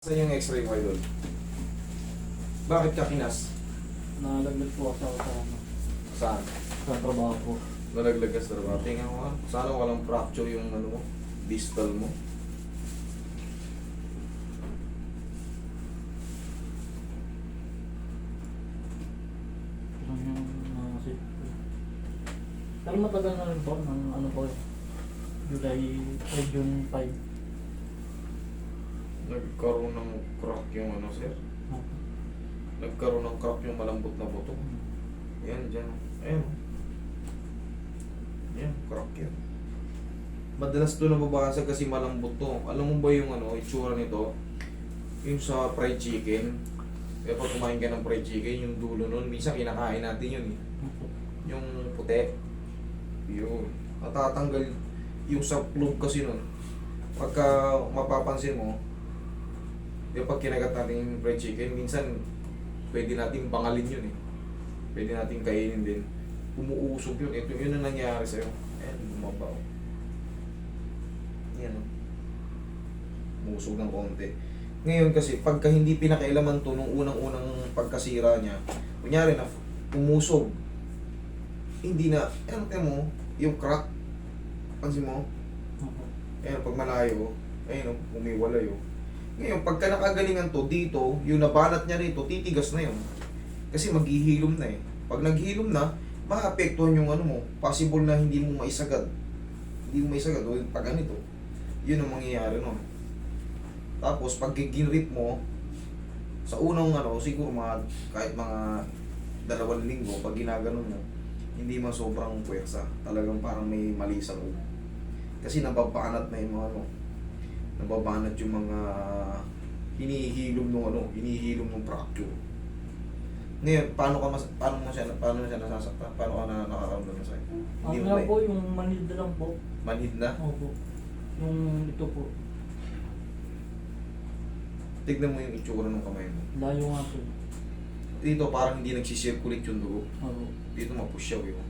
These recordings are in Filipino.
Saan yung x-ray mo idol? Bakit ka kinas? Nalaglag po ako sa ano, Saan? sa trabaho ko. Nalaglag ka sa trabaho. Tingnan mo nga. Sana walang fracture yung ano mo, distal mo. Ano yung mga kasi. Pero matagal na rin po, ng ano po, July, ay June 5. Nagkaroon ng crack yung ano sir. Nagkaroon ng crack yung malambot na buto. Yan, dyan. Ayan. Yan, crack yan. Madalas doon nababasag kasi malambot to. Alam mo ba yung ano, itsura nito? Yung sa fried chicken. Kaya pag kumain ka ng fried chicken, yung dulo nun, minsan kinakain natin yun eh. Yung puti. Yun. Natatanggal yung sa plug kasi nun. Pagka mapapansin mo, yung pag kinagat natin yung fried chicken, minsan pwede natin bangalin yun eh. Pwede natin kainin din. Umuusog yun. Ito yun ang nangyari sa'yo. Ayan, bumabaw. Yan o. Umusog ng konti. Ngayon kasi, pagka hindi pinakailaman to nung unang-unang pagkasira niya, kunyari na umusog, hindi na, ano tayo mo, yung crack, pansin mo, Ayan, pag malayo, ayun, oh, umiwalay oh. Ngayon, pagka nakagalingan to, dito, yung nabanat niya rito, titigas na yun. Kasi maghihilom na eh. Pag naghilom na, maapektuhan yung ano mo, possible na hindi mo maisagad. Hindi mo maisagad, o pag ganito. Yun ang mangyayari nun. Tapos, pag ginrip mo, sa unang ano, siguro mga, kahit mga dalawang linggo, pag ginaganon mo, hindi man sobrang puwersa. Talagang parang may mali sa loob. Kasi nababanat na yung mga ano, nababanat yung mga hinihilom nung ano, hinihilom nung fracture. Ngayon, paano ka mas, paano mo siya, paano siya nasasaktan? Paano ka na nakakaramdam na sa'yo? Ang mo nga ba- po, yung manid na lang po. Manhid na? Opo. Yung ito po, Tignan mo yung itsura ng kamay mo. layo nga po. Dito parang hindi nagsisirculate yung dugo. Opo. Dito mapusyaw yun.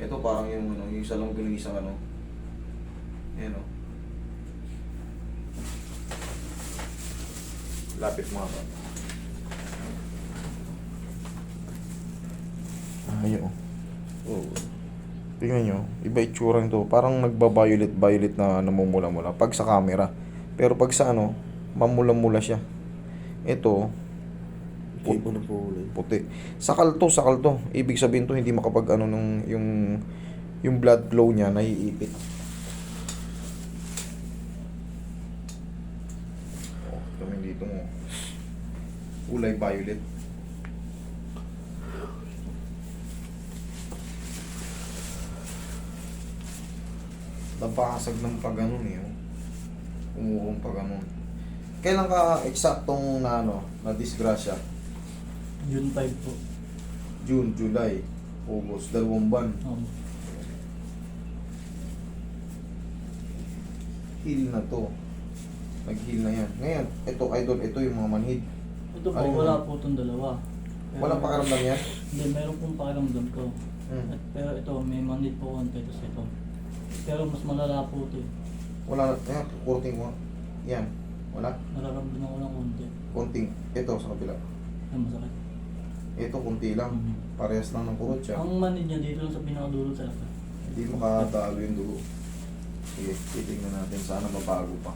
Ito parang yung ano, yung isa lang ng isang ano. Ayan o. Lapit mga ka. Ayun. Oh. Tingnan nyo, iba itsura nito. Parang nagba-violet-violet na namumula-mula. Pag sa camera. Pero pag sa ano, mamula-mula siya. Ito, Iba na ulit. puti. Sakal to, sakal to. Ibig sabihin to hindi makapag ano nung yung yung blood flow niya naiipit. Oh, kami dito mo. Kulay violet. Nabasag ng pag ganun eh. oh. Umurong pag ganun. Kailan ka eksaktong na ano, na disgrasya? June 5 po. June, July, August, dalawang buwan. Um, Heal na to. Nag-heal na yan. Ngayon, ito, idol, ito yung mga manhid. Ito po, Ano yun? wala po itong dalawa. Pero- Walang pakiramdam yan? Hindi, meron pong pakiramdam ko. Hmm. At, pero ito, may manid po konti, tapos ito. Pero mas malala po ito eh. Wala. Yan, kurting mo. Yan. Wala. Nararamdaman ko ng konti. Kunting. Ito sa kabila. Ay, masakit. Ito, kunti lang. Mhm. Parehas lang ng kurot siya. Ang manid niya dito lang sa pinakadulo talaga. Hindi makatalo yung dugo. Sige, titignan natin. Sana mabago pa.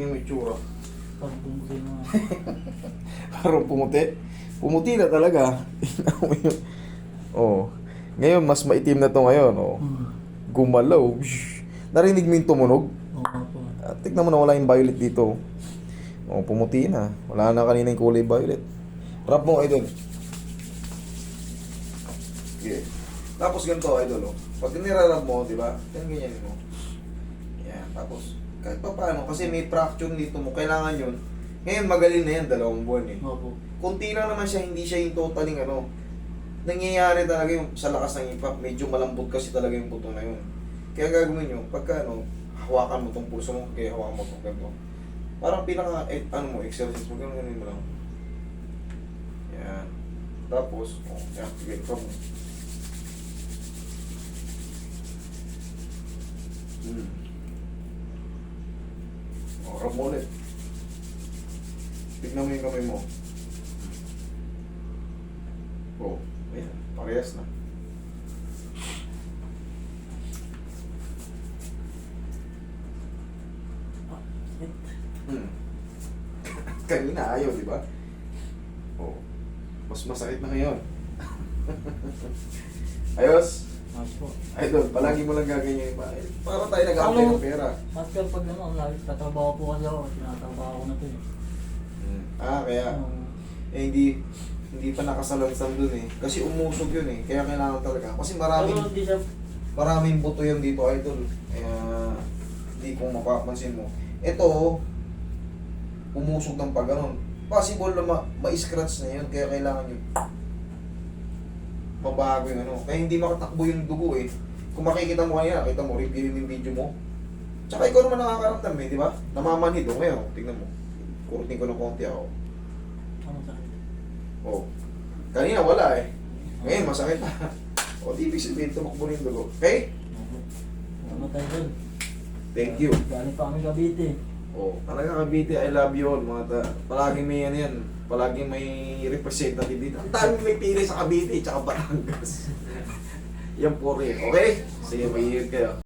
Tingnan mo yung tsura. Pag bumuti na Parang pumuti. Pumuti na talaga. Oh. Ngayon, mas maitim na to ngayon. Oh. Hmm. Gumalaw. Narinig mo yung tumunog? Oo. Ah, tignan mo na wala yung violet dito. Oh, pumuti na. Wala na kanina yung kulay violet. Rap mo, idol. Okay. Tapos ganito, idol. Oh. Pag nirarap mo, di ba? Yan ganyan mo. Yan. Tapos, kahit pa paano, kasi may fracture dito mo, kailangan yun. Ngayon, magaling na yan, dalawang buwan eh. Opo. Kunti lang naman siya, hindi siya yung totaling ano. Nangyayari talaga yung sa lakas ng impact, medyo malambot kasi talaga yung buto na yun. Kaya gagawin nyo, pagka ano, hawakan mo tong pulso mo, kaya hawakan mo tong ganito. Parang pinaka, eh, ano mo, exercise mo, ganun ganun mo lang. Yan. Tapos, oh, yan, ikaw mo. Hmm. Rub mo. Tignan mo yung kamay mo. Oh, ayan, parehas na. Hmm. Kanina ayaw, di ba? Oh. Mas masakit na ngayon. Ayos. Po. Idol, palagi mo lang gaganyan pa. Eh, Para tayo Ano? ng pera. Master, pag ano, lagi tatrabaho po kasi ako. Tinatrabaho ko na to eh. Hmm. Ah, kaya, Oo. eh hindi, hindi pa nakasalansan dun eh. Kasi umusog yun eh. Kaya kailangan talaga. Kasi maraming, Pero hindi siya, maraming buto yan dito, idol. Kaya, hindi kung mapapansin mo. Ito, umusog ng pag ganun. Possible na ma- ma-scratch na yun. Kaya kailangan yun. Mabago yung ano. Kaya hindi makatakbo yung dugo eh. Kung makikita mo kanina, kita mo, review yung video mo. Tsaka ikaw naman nakakaramdam eh, di ba? Namamanhid oh. Ngayon, tingnan mo. Kurutin ko ng konti ako. ano sakit. Oh. Kanina wala eh. Ngayon, masakit na. o, di ibig sabihin, tumakbo na yung dugo. Okay? Ano tayo dun? Thank you. Galing pa kami Cavite. Oh, talaga Cavite, I love you all mga ta. Palaging may ano yan, palaging may representative dito. Ang dami may pili sa Cavite, tsaka Batangas. yan po rin. Okay? Sige, may kayo.